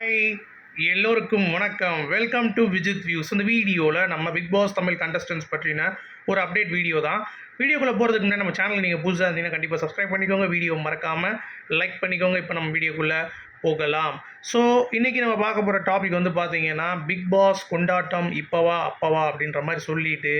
Hi எல்லோருக்கும் வணக்கம். Welcome to Vijith views இந்த வீடியோவில் நம்ம பிக் பாஸ் தமிழ் கண்டஸ்டன்ஸ் பற்றின ஒரு அப்டேட் வீடியோ தான். வீடியோக்குள்ளே போகிறதுக்கு முன்னாடி நம்ம சேனல் நீங்கள் புதுசாக இருந்தீங்கன்னா கண்டிப்பாக சப்ஸ்கிரைப் பண்ணிக்கோங்க. வீடியோ மறக்காமல் லைக் பண்ணிக்கோங்க. இப்போ நம்ம வீடியோக்குள்ளே போகலாம். ஸோ இன்றைக்கி நம்ம பார்க்க போகிற டாபிக் வந்து பார்த்தீங்கன்னா பிக் பாஸ் கொண்டாட்டம் இப்போவா அப்பவா அப்படின்ற மாதிரி சொல்லிட்டு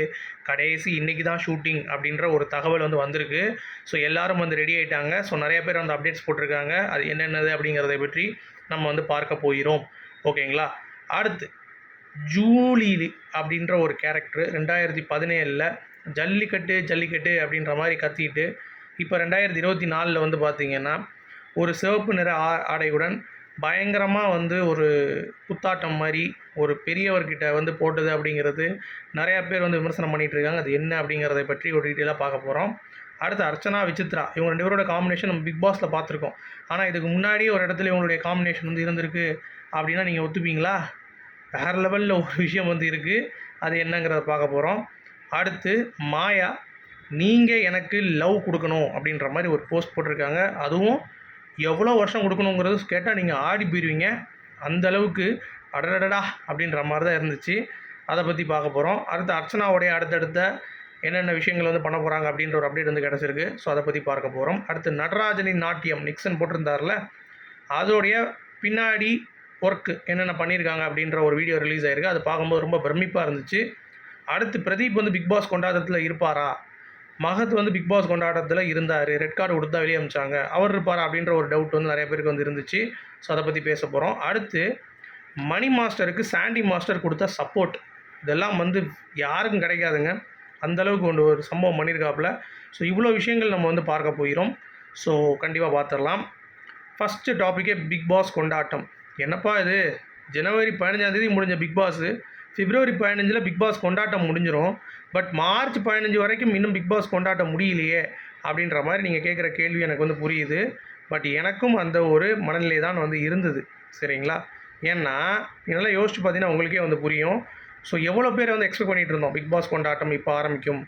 கடைசி இன்றைக்கி தான் ஷூட்டிங் அப்படின்ற ஒரு தகவல் வந்து வந்திருக்கு. ஸோ எல்லாரும் வந்து ரெடி ஆகிட்டாங்க ஸோ நிறைய பேர் வந்து அப்டேட்ஸ் போட்டிருக்காங்க. அது என்னென்னது அப்படிங்கிறத பற்றி நம்ம வந்து பார்க்க போகிறோம். ஓகேங்களா? அடுத்து ஜூலி அப்படின்ற ஒரு கேரக்டர் ரெண்டாயிரத்தி பதினேழில் ஜல்லிக்கட்டு ஜல்லிக்கட்டு அப்படின்ற மாதிரி கத்திட்டு இப்போ ரெண்டாயிரத்தி இருபத்தி நாலில் வந்து பார்த்திங்கன்னா ஒரு சிவப்பு நிற ஆ ஆடையுடன் பயங்கரமாக வந்து ஒரு குத்தாட்டம் மாதிரி ஒரு பெரியவர்கிட்ட வந்து போட்டது அப்படிங்கிறது நிறையா பேர் வந்து விமர்சனம் பண்ணிகிட்டு இருக்காங்க. அது என்ன அப்படிங்கிறத பற்றி ஒரு டீட்டெயிலாக பார்க்க போகிறோம் அடுத்து அர்ச்சனா விசித்ரா. இவங்க ரெண்டு பேரோட காம்பினேஷன் நம்ம பிக் பாஸில் பார்த்துருக்கோம். ஆனால் இதுக்கு முன்னாடி ஒரு இடத்துல இவங்களுடைய காம்பினேஷன் வந்து இருந்திருக்கு அப்படின்னா நீங்கள் ஒத்துப்பீங்களா? வேறு லெவலில் ஒரு விஷயம் வந்து இருக்குது அது என்னங்கிறத பார்க்க போகிறோம் அடுத்து மாயா நீங்கள் எனக்கு லவ் கொடுக்கணும் அப்படின்ற மாதிரி ஒரு போஸ்ட் போட்டிருக்காங்க. அதுவும் எவ்வளோ வருஷம் கொடுக்கணுங்கிறது கேட்டால் நீங்கள் ஆடி போயிடுவீங்க அந்த அளவுக்கு அடடடா அப்படின்ற மாதிரி தான் இருந்துச்சு. அதை பற்றி பார்க்க போகிறோம் அடுத்து அர்ச்சனாவுடைய அடுத்தடுத்த என்னென்ன விஷயங்கள் வந்து பண்ண போகிறாங்க அப்படின்ற ஒரு அப்டேட் வந்து கிடச்சிருக்கு. ஸோ அதை பற்றி பார்க்க போகிறோம் அடுத்து நடராஜனின் நாட்டியம் நிக்சன் போட்டிருந்தார்ல அதோடைய பின்னாடி ஒர்க்கு என்னென்ன பண்ணியிருக்காங்க அப்படின்ற ஒரு வீடியோ ரிலீஸ் ஆயிருக்கு. அது பார்க்கும்போது ரொம்ப பிரமிப்பாக இருந்துச்சு. அடுத்து பிரதீப் வந்து பிக் பாஸ் கொண்டாட்டத்தில் இருப்பாரா? மகத் வந்து பிக் பாஸ் கொண்டாட்டத்தில் இருந்தார். ரெட் கார்டு கொடுத்தா வெளியே அமிச்சாங்க. அவர் இருப்பாரா அப்படின்ற ஒரு டவுட் வந்து நிறைய பேருக்கு வந்து இருந்துச்சு. ஸோ அதை பற்றி பேச போகிறோம் அடுத்து மணி மாஸ்டருக்கு சாண்டி மாஸ்டர் கொடுத்த சப்போர்ட் இதெல்லாம் வந்து யாருக்கும் கிடைக்காதுங்க. அந்தளவுக்கு ஒன்று கொண்டு ஒரு சம்பவம் பண்ணியிருக்காப்புல. ஸோ இவ்வளோ விஷயங்கள் நம்ம வந்து பார்க்க போகிறோம். ஸோ கண்டிப்பாக பார்த்துடலாம். ஃபஸ்ட்டு டாப்பிக்கே பிக் பாஸ் கொண்டாட்டம். என்னப்பா இது? ஜனவரி பதினஞ்சாந்தேதி முடிஞ்ச பிக் பாஸு பிப்ரவரி பதினஞ்சில் பிக் பாஸ் கொண்டாட்டம் முடிஞ்சிடும் பட் மார்ச் பதினஞ்சு வரைக்கும் இன்னும் பிக் பாஸ் கொண்டாட்டம் முடியலையே அப்படின்ற மாதிரி நீங்கள் கேட்குற கேள்வி எனக்கு வந்து புரியுது. பட் எனக்கும் அந்த ஒரு மனநிலை தான் வந்து இருந்தது. சரிங்களா? ஏன்னா இதெல்லாம் யோசிச்சு பார்த்தீங்கன்னா உங்களுக்கே வந்து புரியும். ஸோ எவ்வளோ பேர் வந்து எக்ஸ்பெக்ட் பண்ணிகிட்டு இருந்தோம்? பிக் பாஸ் கொண்டாட்டம் இப்போ ஆரம்பிக்கும்.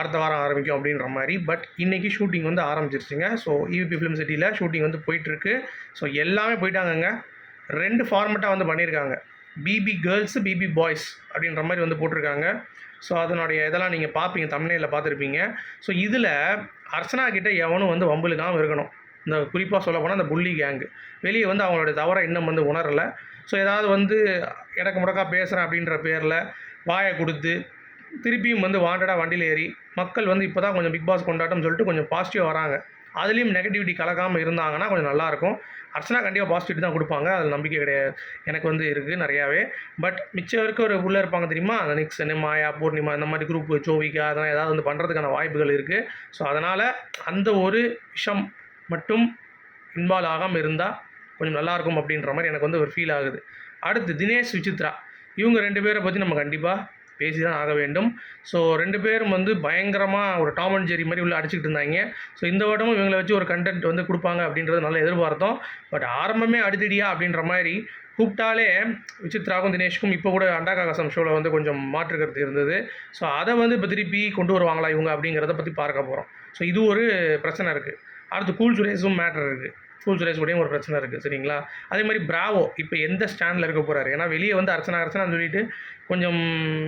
அடுத்த வாரம் ஆரம்பிக்கும் அப்படின்ற மாதிரி. பட் இன்றைக்கி ஷூட்டிங் வந்து ஆரம்பிச்சிருச்சுங்க. So EVP film city shooting வந்து போயிட்டுருக்கு. ஸோ எல்லாமே போயிட்டாங்கங்க. ரெண்டு ஃபார்மெட்டாக வந்து பண்ணியிருக்காங்க. பிபி கேர்ள்ஸு பிபி பாய்ஸ் அப்படின்ற மாதிரி வந்து போட்டிருக்காங்க. ஸோ அதனுடைய இதெல்லாம் நீங்கள் பார்ப்பீங்க. தமிழ்நிலையில் பார்த்துருப்பீங்க. ஸோ இதில் அர்ச்சனா கிட்டே எவனும் வந்து வம்புலுக்காமல் இருக்கணும். இந்த குறிப்பாக சொல்ல போனால் அந்த புள்ளி கேங்கு வெளியே வந்து அவங்களுடைய தவறை இன்னும் வந்து உணரலை. ஸோ ஏதாவது வந்து இடக்கு முடக்கா பேசுகிறேன் அப்படின்ற பேரில் வாயை கொடுத்து திருப்பியும் வந்து வாண்டடாக வண்டியில் ஏறி மக்கள் வந்து இப்போ தான் கொஞ்சம் பிக் பாஸ் கொண்டாட்டம் சொல்லிட்டு கொஞ்சம் பாசிட்டிவாக வராங்க. அதுலேயும் நெகட்டிவிட்டி கலக்காமல் இருந்தாங்கன்னா கொஞ்சம் நல்லாயிருக்கும் அர்ச்சனா கண்டிப்பாக பாசிட்டிவ் தான் கொடுப்பாங்க. அதில் நம்பிக்கை கிடையாது. எனக்கு வந்து இருக்குது நிறையாவே. பட் மிச்சம் வரைக்கும் ஒரு உள்ளே இருப்பாங்க தெரியுமா? அந்த நிக்சன் மாயா பூர்ணிமா இந்த மாதிரி குரூப் சோவிக்கா அதெல்லாம் ஏதாவது வந்து பண்ணுறதுக்கான வாய்ப்புகள் இருக்குது ஸோ அதனால் அந்த ஒரு விஷம் மட்டும் இன்வால்வ் ஆகாமல் இருந்தால் கொஞ்சம் நல்லாயிருக்கும் அப்படின்ற மாதிரி எனக்கு வந்து ஒரு ஃபீல் ஆகுது. அடுத்து தினேஷ் விசித்ரா. இவங்க ரெண்டு பேரை பற்றி நம்ம கண்டிப்பாக பேசி தான் ஆக வேண்டும். ஸோ ரெண்டு பேரும் வந்து பயங்கரமாக ஒரு டாம் அண்ட் ஜெரி மாதிரி உள்ள அடிச்சுக்கிட்டு இருந்தாங்க. ஸோ இந்த வருடமும் இவங்களை வச்சு ஒரு கண்டென்ட் வந்து கொடுப்பாங்க அப்படின்றது நல்லா எதிர்பார்த்தோம். பட் ஆரம்பமே அடித்தடியா அப்படின்ற மாதிரி கூப்பிட்டாலே விசித்ராக்கும் தினேஷ்க்கும் இப்போ கூட அண்டாகாசம் ஷோவில் வந்து கொஞ்சம் மாற்று கருத்து இருந்தது. ஸோ அதை வந்து இப்போ திருப்பி கொண்டு வருவாங்களா இவங்க அப்படிங்கிறத பற்றி பார்க்க போகிறோம் ஸோ இது ஒரு பிரச்சனை இருக்குது அடுத்து கூல் சுரேஷும் மேட்டர் இருக்குது கூல் சுரேஷ் கூடயும் ஒரு பிரச்சனை இருக்குது சரிங்களா? அதே மாதிரி பிராவோ இப்போ எந்த ஸ்டாண்டில் இருக்க போகிறாரு ஏன்னா வெளியே வந்து அர்ச்சனா அர்ச்சனான்னு சொல்லிட்டு கொஞ்சம்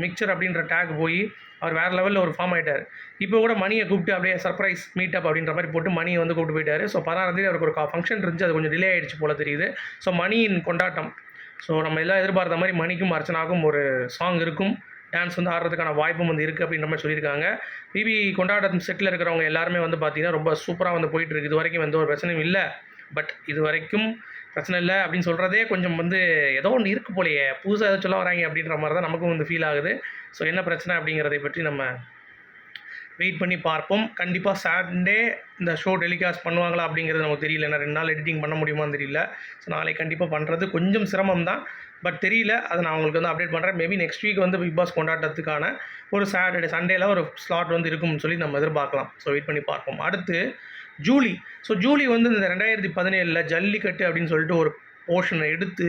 மிக்சர் அப்படின்ற டேக் போய் அவர் வேறு லெவலில் ஒரு ஃபார்ம் ஆகிட்டார் இப்போ கூட மணியை கூப்பிட்டு அப்படியே சர்ப்ரைஸ் மீட் அப் அப்படின்ற மாதிரி போட்டு மணியை வந்து கூப்பிட்டு போயிட்டார். ஸோ பதினாறாந்தேதி அவருக்கு ஒரு ஃபங்க்ஷன் இருந்துச்சு. அது கொஞ்சம் டிலே ஆகிடுச்சு போல் தெரியுது. ஸோ மணியின் கொண்டாட்டம். ஸோ நம்ம எல்லாம் எதிர்பார்த்த மாதிரி மணிக்கும் அர்ச்சனாக்கும் ஒரு சாங் இருக்கும். டான்ஸ் வந்து ஆடுறதுக்கான வாய்ப்பும் வந்து இருக்குது அப்படின்ற மாதிரி சொல்லியிருக்காங்க. பிபி கொண்டாட்டம் செட்டில் இருக்கிறவங்க எல்லாருமே வந்து பார்த்திங்கன்னா ரொம்ப சூப்பராக வந்து போயிட்டுருக்கு இது வரைக்கும் எந்த ஒரு பிரச்சனையும் இல்லை. பட் இது வரைக்கும் பிரச்சனை இல்லை அப்படின்னு சொல்கிறதே கொஞ்சம் வந்து ஏதோ ஒன்று இருக்கு போலையே. புதுசாக ஏதோ சொல்ல வராங்க அப்படின்ற மாதிரி தான் நமக்கும் வந்து ஃபீல் ஆகுது. ஸோ என்ன பிரச்சனை அப்படிங்கிறதை பற்றி நம்ம வெயிட் பண்ணி பார்ப்போம். கண்டிப்பாக சாட்டர்டே இந்த ஷோ டெலிகாஸ்ட் பண்ணுவாங்களா அப்படிங்கிறது நமக்கு தெரியல. ஏன்னா ரெண்டு நாள் எடிட்டிங் பண்ண முடியுமான்னு தெரியல. ஸோ நாளைக்கு கண்டிப்பாக பண்ணுறது கொஞ்சம் சிரமம் தான். பட் தெரியல. அதை நான் உங்களுக்கு வந்து அப்டேட் பண்ணுறேன் மேபி நெக்ஸ்ட் வீக் வந்து பிக் பாஸ் கொண்டாட்டத்துக்கான ஒரு சாட்டர்டே சண்டேல ஒரு ஸ்லாட் வந்து இருக்கும்னு சொல்லி நம்ம எதிர்பார்க்கலாம். ஸோ வெயிட் பண்ணி பார்ப்போம். அடுத்து ஜூலி ஸோ ஜூலி வந்து இந்த ரெண்டாயிரத்தி பதினேழில் ஜல்லிக்கட்டு அப்படின்னு சொல்லிட்டு ஒரு போர்ஷனை எடுத்து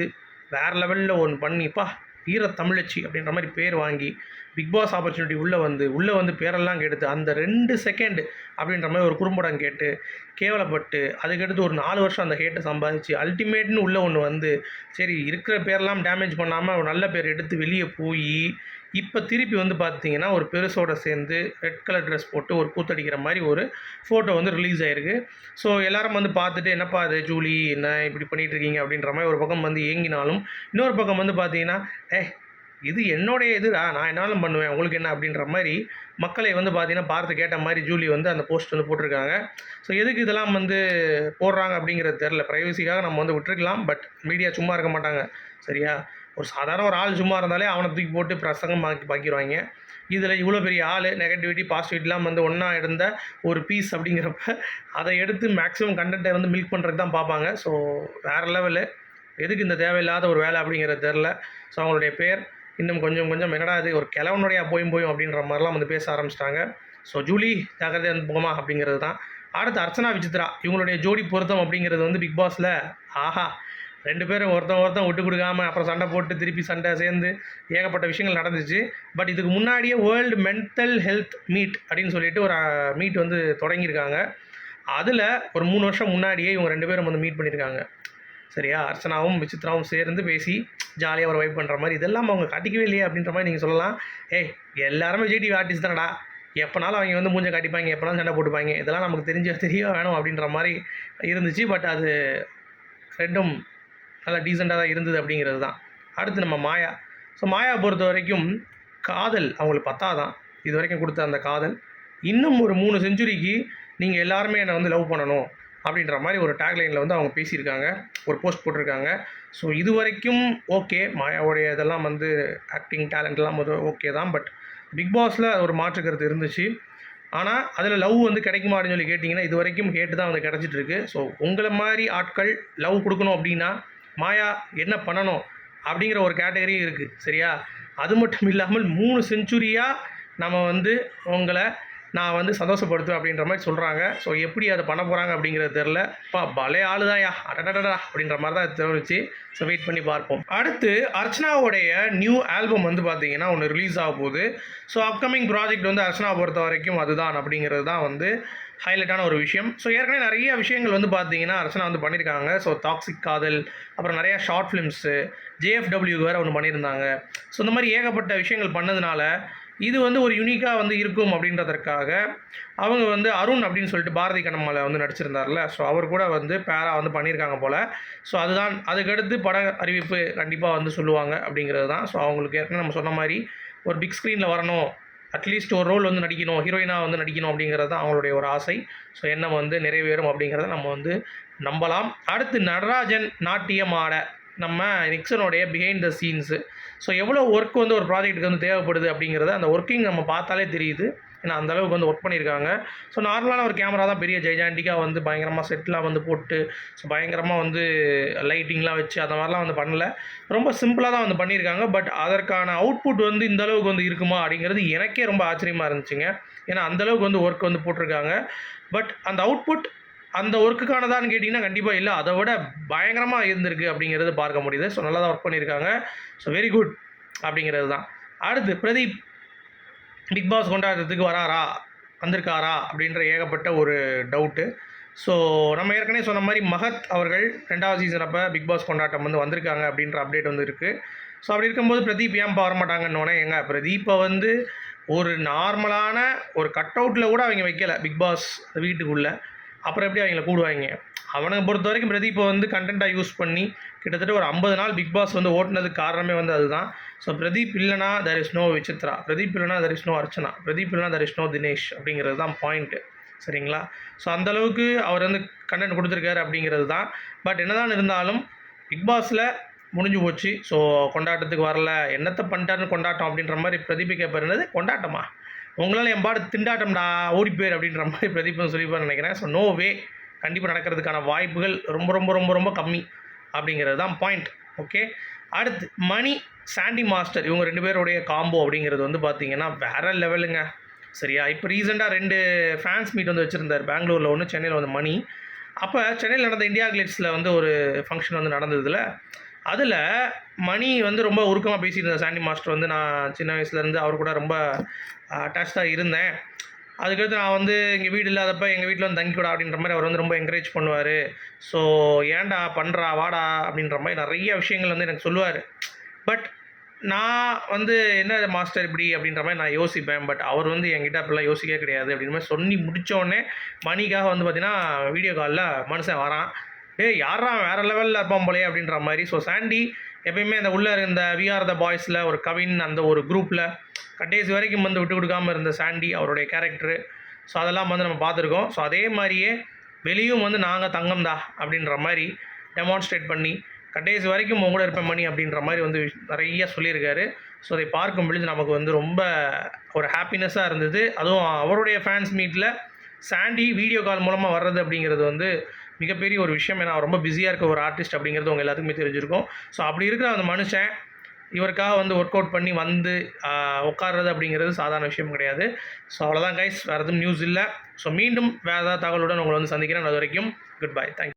வேறு லெவலில் ஒன்று பண்ணிப்பா வீர தமிழச்சி அப்படின்ற மாதிரி பேர் வாங்கி பிக் பாஸ் ஆப்பர்ச்சுனிட்டி உள்ளே வந்து உள்ளே வந்து பேரெல்லாம் கெடுத்து அந்த ரெண்டு செகண்ட் அப்படின்ற மாதிரி ஒரு குறும்படம் கேட்டு கேவலப்பட்டு அதுக்கடுத்து ஒரு நாலு வருஷம் அந்த ஹேட்டை சம்பாதிச்சு அல்டிமேட்னு உள்ளே ஒன்று வந்து சரி இருக்கிற பேரெல்லாம் டேமேஜ் பண்ணாமல் ஒரு நல்ல பேர் எடுத்து வெளியே போய் இப்போ திருப்பி வந்து பார்த்தீங்கன்னா ஒரு பெருசோட சேர்ந்து ரெட் கலர் ட்ரெஸ் போட்டு ஒரு கூத்தடிக்கிற மாதிரி ஒரு ஃபோட்டோ வந்து ரிலீஸ் ஆயிருக்கு. ஸோ எல்லாரும் வந்து பார்த்துட்டு என்னப்பா அது ஜூலி? என்ன இப்படி பண்ணிட்டு இருக்கீங்க? அப்படின்ற மாதிரி ஒரு பக்கம் வந்து ஏங்கினாலும் இன்னொரு பக்கம் வந்து பார்த்தீங்கன்னா ஏ இது என்னுடைய இதுடா நான் என்னாலும் பண்ணுவேன் உங்களுக்கு என்ன அப்படின்ற மாதிரி மக்களை வந்து பார்த்தீங்கன்னா பார்த்து கேட்ட மாதிரி ஜூலி வந்து அந்த போஸ்ட் வந்து போட்டிருக்காங்க. ஸோ எதுக்கு இதெல்லாம் வந்து போடுறாங்க அப்படிங்கிறது தெரில ப்ரைவசிக்காக நம்ம வந்து விட்டுருக்கலாம் பட் மீடியா சும்மா இருக்க மாட்டாங்க சரியா? ஒரு சாதாரண ஒரு ஆள் சும்மா இருந்தாலே அவனை தூக்கி போட்டு பிரசங்கம் பாக்கி பாக்கிடுவாங்க இதில் இவ்வளோ பெரிய ஆள் நெகட்டிவிட்டி பாசிட்டிவிட்டிலாம் வந்து ஒன்றா இருந்த ஒரு பீஸ் அப்படிங்கிறப்ப அதை எடுத்து மேக்ஸிமம் கண்டென்ட்டை வந்து மில்க் பண்ணுறதுக்கு தான் பார்ப்பாங்க. ஸோ வேறு லெவலு எதுக்கு இந்த தேவையில்லாத ஒரு வேலை அப்படிங்கிறது தெரில ஸோ அவங்களுடைய பேர் இன்னும் கொஞ்சம் கொஞ்சம் என்னடா இது ஒரு கிழவனுடைய போயும் போயும் அப்படின்ற மாதிரிலாம் வந்து பேச ஆரம்பிச்சிட்டாங்க. ஸோ ஜூலி ஜாகிரதை வந்து போமா அப்படிங்கிறது தான். அடுத்து அர்ச்சனா விசித்ரா இவங்களுடைய ஜோடி பொருத்தம் அப்படிங்கிறது வந்து பிக் பாஸில் ஆஹா. ரெண்டு பேரும் ஒருத்தன் ஒருத்தன் விட்டு கொடுக்காம அப்புறம் சண்டை போட்டு திருப்பி சண்டை சேர்ந்து ஏகப்பட்ட விஷயங்கள் நடந்துச்சு. பட் இதுக்கு முன்னாடியே வேர்ல்டு மென்டல் ஹெல்த் மீட் அப்படின்னு சொல்லிட்டு ஒரு மீட் வந்து தொடங்கியிருக்காங்க. அதில் ஒரு மூணு வருஷம் முன்னாடியே இவங்க ரெண்டு பேரும் வந்து மீட் பண்ணியிருக்காங்க. சரியா? அர்ச்சனாவும் விசித்ராவும் சேர்ந்து பேசி ஜாலியாக ஒரு வைப் பண்ணுற மாதிரி. இதெல்லாம் அவங்க காட்டிக்கவே இல்லையே அப்படின்ற மாதிரி நீங்கள் சொல்லலாம். ஏய் எல்லாருமே விஜய் டிவி ஆர்டிஸ்ட் தானடா. எப்போனாலும் அவங்க வந்து மூஞ்சை காட்டிப்பாங்க எப்போனாலும் சண்டை போட்டுப்பாங்க. இதெல்லாம் நமக்கு தெரிஞ்ச தெரிய வேணும் அப்படின்ற மாதிரி இருந்துச்சு. பட் அது ரெண்டும் நல்லா டீசெண்டாக தான் இருந்தது அப்படிங்கிறது தான். அடுத்து நம்ம மாயா. ஸோ மாயா பொறுத்த வரைக்கும் காதல் அவங்களுக்கு பத்தாதான். இது வரைக்கும் கொடுத்த அந்த காதல். இன்னும் ஒரு மூணு செஞ்சுரிக்கு நீங்கள் எல்லாருமே என்னை வந்து லவ் பண்ணணும். அப்படின்ற மாதிரி ஒரு டேக்லைனில் வந்து அவங்க பேசியிருக்காங்க. ஒரு போஸ்ட் போட்டிருக்காங்க. ஸோ இது வரைக்கும் ஓகே மாயாவுடைய இதெல்லாம் வந்து ஆக்டிங் டேலண்ட்லாம் வந்து ஓகே தான். பட் பிக் பாஸில் ஒரு மாற்று கருத்து இருந்துச்சு. ஆனால் அதில் லவ் வந்து கிடைக்குமா அப்படின்னு சொல்லி கேட்டிங்கன்னா இது வரைக்கும் ஹேட்டு தான் வந்து கிடச்சிட்டு இருக்கு. ஸோ உங்களை மாதிரி ஆட்கள் லவ் கொடுக்கணும் அப்படின்னா மாயா என்ன பண்ணணும் அப்படிங்கிற ஒரு கேட்டகரியும் இருக்குது சரியா? அது மட்டும் இல்லாமல் மூணு செஞ்சுரியாக நம்ம வந்து உங்களை நான் வந்து சந்தோஷப்படுத்துவேன் அப்படின்ற மாதிரி சொல்கிறாங்க ஸோ எப்படி அதை பண்ண போகிறாங்க அப்படிங்கிறது தெரில பா பலே ஆளுதாயா அடடடா அப்படின்ற மாதிரி தான் தெரிவிச்சு ஸோ வெயிட் பண்ணி பார்ப்போம். அடுத்து அர்ச்சனாவுடைய நியூ ஆல்பம் வந்து பார்த்தீங்கன்னா ஒன்று ரிலீஸ் ஆக போகுது. ஸோ அப்கமிங் ப்ராஜெக்ட் வந்து அர்ச்சனா பொறுத்த வரைக்கும் அதுதான் அப்படிங்கிறது தான் வந்து ஹைலைட்டான ஒரு விஷயம். ஸோ ஏற்கனவே நிறைய விஷயங்கள் வந்து பார்த்தீங்கன்னா அர்ச்சனா வந்து பண்ணியிருக்காங்க. ஸோ டாக்ஸிக் காதல் அப்புறம் நிறையா ஷார்ட் ஃபிலிம்ஸு ஜேஎஃப்டபிள்யூ வேறு ஒன்று பண்ணியிருந்தாங்க. ஸோ இந்த மாதிரி ஏகப்பட்ட விஷயங்கள் பண்ணதுனால இது வந்து ஒரு யூனிக்காக வந்து இருக்கும் அப்படின்றதற்காக அவங்க வந்து அருண் அப்படின்னு சொல்லிட்டு பாரதி கண்ணம்மாவில் வந்து நடிச்சிருந்தார்ல. ஸோ அவர் கூட வந்து பேரா வந்து பண்ணியிருக்காங்க போல். ஸோ அதுதான் அதுக்கடுத்து பட அறிவிப்பு கண்டிப்பாக வந்து சொல்லுவாங்க அப்படிங்கிறது தான். ஸோ அவங்களுக்கு ஏற்கனவே நம்ம சொன்ன மாதிரி ஒரு பிக் ஸ்க்ரீனில் வரணும். அட்லீஸ்ட் ஒரு ரோல் வந்து நடிக்கணும் ஹீரோயினாக வந்து நடிக்கணும் அப்படிங்கிறது தான் அவங்களுடைய ஒரு ஆசை. ஸோ எண்ணம் வந்து நிறைவேறும் அப்படிங்கிறத நம்ம வந்து நம்பலாம். அடுத்து நடராஜன் நாட்டியம் ஆட நம்ம நிக்சனுடைய பிஹைண்ட் த சீன்ஸு ஸோ எவ்வளோ ஒர்க் வந்து ஒரு ப்ராஜெக்ட்டுக்கு வந்து தேவைப்படுது அப்படிங்கிறத அந்த ஒர்க்கிங் நம்ம பார்த்தாலே தெரியுது. ஏன்னா அந்த அளவுக்கு வந்து ஒர்க் பண்ணியிருக்காங்க. ஸோ நார்மலான ஒரு கேமரா தான் பெரிய ஜெய்ஜாண்டிக்காக வந்து பயங்கரமாக செட்லாம் வந்து போட்டு ஸோ பயங்கரமாக வந்து லைட்டிங்லாம் வச்சு அந்த மாதிரிலாம் வந்து பண்ணல. ரொம்ப சிம்பிளாக தான் வந்து பண்ணியிருக்காங்க. பட் அதற்கான அவுட்புட் வந்து இந்த அளவுக்கு வந்து இருக்குமா அப்படிங்கிறது எனக்கே ரொம்ப ஆச்சரியமாக இருந்துச்சுங்க. ஏன்னா அந்த அளவுக்கு வந்து ஒர்க் வந்து போட்டிருக்காங்க. பட் அந்த அவுட்புட் அந்த ஒர்க்குக்கானதான்னு கேட்டிங்கன்னா கண்டிப்பாக இல்லை. அதை விட பயங்கரமாக இருந்திருக்கு அப்படிங்கிறது பார்க்க முடியுது. ஸோ நல்லா தான் ஒர்க் பண்ணியிருக்காங்க. ஸோ வெரி குட் அப்படிங்கிறது தான். அடுத்து பிரதீப் பிக் பாஸ் கொண்டாடுறதுக்கு வராரா? வந்திருக்காரா? அப்படின்ற ஏகப்பட்ட ஒரு டவுட்டு ஸோ நம்ம ஏற்கனவே சொன்ன மாதிரி மகத் அவர்கள் ரெண்டாவது சீசன் அப்போ பிக் பாஸ் கொண்டாட்டம் வந்து வந்திருக்காங்க அப்படின்ற அப்டேட் வந்து இருக்குது ஸோ அப்படி இருக்கும்போது பிரதீப் ஏன் வரமாட்டாங்கன்னொன்னே எங்க பிரதீப்பை வந்து ஒரு நார்மலான ஒரு கட் அவுட்டில் கூட அவங்க வைக்கல. பிக் பாஸ் வீட்டுக்குள்ளே. அப்புறம் எப்படி அவங்கள கூடுவாங்க? அவனை பொறுத்த வரைக்கும் பிரதீப்பை வந்து கண்டென்ட்டாக யூஸ் பண்ணி கிட்டத்தட்ட ஒரு ஐம்பது நாள் பிக் பாஸ் வந்து ஓட்டுனதுக்கு காரணமே வந்து அதுதான். ஸோ பிரதீப் இல்லைனா there is no Vichitra. Pradeep இல்லைனா there is no Archana. Pradeep இல்லைனா தர் இஸ் நோ தினேஷ் அப்படிங்கிறது தான் பாயிண்ட்டு சரிங்களா? ஸோ அந்தளவுக்கு அவர் வந்து கண்டென்ட் கொடுத்துருக்காரு அப்படிங்கிறது தான். பட் என்னதான் இருந்தாலும் பிக் பாஸில் முடிஞ்சு போச்சு. ஸோ கொண்டாட்டத்துக்கு வரல. என்னத்தை பண்ணிட்டாருன்னு கொண்டாட்டம் அப்படின்ற மாதிரி பிரதீப் கேட்பார் கொண்டாட்டமா? உங்களால் என் பாடு திண்டாட்டம்டா ஓடி போயிரு அப்படின்ற மாதிரி பிரதீபம் சொல்லிப்பான்னு சொல்லிப்பார் நினைக்கிறேன். ஸோ நோ வே கண்டிப்பாக நடக்கிறதுக்கான வாய்ப்புகள் ரொம்ப ரொம்ப ரொம்ப ரொம்ப கம்மி அப்படிங்கிறது தான் பாயிண்ட் ஓகே அடுத்து மணி சாண்டி மாஸ்டர் இவங்க ரெண்டு பேருடைய காம்போ அப்படிங்கிறது வந்து பார்த்தீங்கன்னா வேற லெவலுங்க சரியா? இப்போ ரீசெண்டாக ரெண்டு ஃபேன்ஸ் மீட் வந்து வச்சுருந்தார். பெங்களூரில் ஒன்று சென்னையில் வந்து மணி. அப்போ சென்னையில் நடந்த இந்தியா கிளிட்ஸில் வந்து ஒரு ஃபங்க்ஷன் வந்து நடந்ததில். அதில் மணி வந்து ரொம்ப உருக்கமாக பேசியிருந்தார் சாண்டி மாஸ்டர் வந்து நான் சின்ன வயசுலேருந்து அவர் கூட ரொம்ப அட்டாச்சாக இருந்தேன். அதுக்கடுத்து நான் வந்து எங்கள் வீடு இல்லாதப்ப எங்கள் வீட்டில் வந்து தங்கிக்கூடா அப்படின்ற மாதிரி அவர் வந்து ரொம்ப என்கரேஜ் பண்ணுவார். ஸோ ஏன்டா பண்ணுறா வாடா? அப்படின்ற மாதிரி நிறைய விஷயங்கள் வந்து எனக்கு சொல்லுவார். பட் நான் வந்து என்ன மாஸ்டர் இப்படி? அப்படின்ற மாதிரி நான் யோசிப்பேன். பட் அவர் வந்து என்கிட்ட அப்படிலாம் யோசிக்கவே கிடையாது அப்படின்ற மாதிரி சொல்லி முடித்தோடனே மணிக்காக வந்து பார்த்திங்கன்னா வீடியோ காலில் மனுஷன் வரான். ஏய் யாரா வேற லெவலில் இருப்பான் போலே அப்படின்ற மாதிரி. ஸோ சாண்டி எப்பயுமே இந்த உள்ளே இருந்த விஆர் த பாய்ஸில் ஒரு கவின் அந்த ஒரு குரூப்பில் கடைசி வரைக்கும் வந்து விட்டு கொடுக்காம இருந்த சாண்டி அவருடைய கேரக்டரு ஸோ அதெல்லாம் வந்து நம்ம பார்த்துருக்கோம். ஸோ அதே மாதிரியே வெளியும் வந்து நாங்கள் தங்கம்தா அப்படின்ற மாதிரி டெமான்ஸ்ட்ரேட் பண்ணி கடைசி வரைக்கும் உங்க கூட இருப்பேன் மணி அப்படின்ற மாதிரி வந்து நிறைய சொல்லியிருக்காரு. ஸோ அதை பார்க்கும் பொழுது நமக்கு வந்து ரொம்ப ஒரு ஹாப்பினஸ்ஸாக இருந்தது. அதுவும் அவருடைய ஃபேன்ஸ் மீட்டில் சாண்டி வீடியோ கால் மூலமாக வர்றது அப்படிங்கிறது வந்து மிகப்பெரிய ஒரு விஷயம். ஏன்னா ரொம்ப பிஸியாக இருக்க ஒரு ஆர்டிஸ்ட் அப்படிங்கிறது உங்கள் எல்லாத்துக்குமே தெரிஞ்சிருக்கும். ஸோ அப்படி இருக்கிற அந்த மனுஷன் இவருக்காக வந்து ஒர்க் அவுட் பண்ணி வந்து உட்கார்றது அப்படிங்கிறது சாதாரண விஷயம் கிடையாது. ஸோ அவ்வளோதான் கைஸ் வேறு எதுவும் நியூஸ் இல்லை. ஸோ மீண்டும் வேறு ஏதாவது தகவலுடன் உங்களை வந்து சந்திக்கிறேன். அது வரைக்கும் குட் பை தேங்க்யூ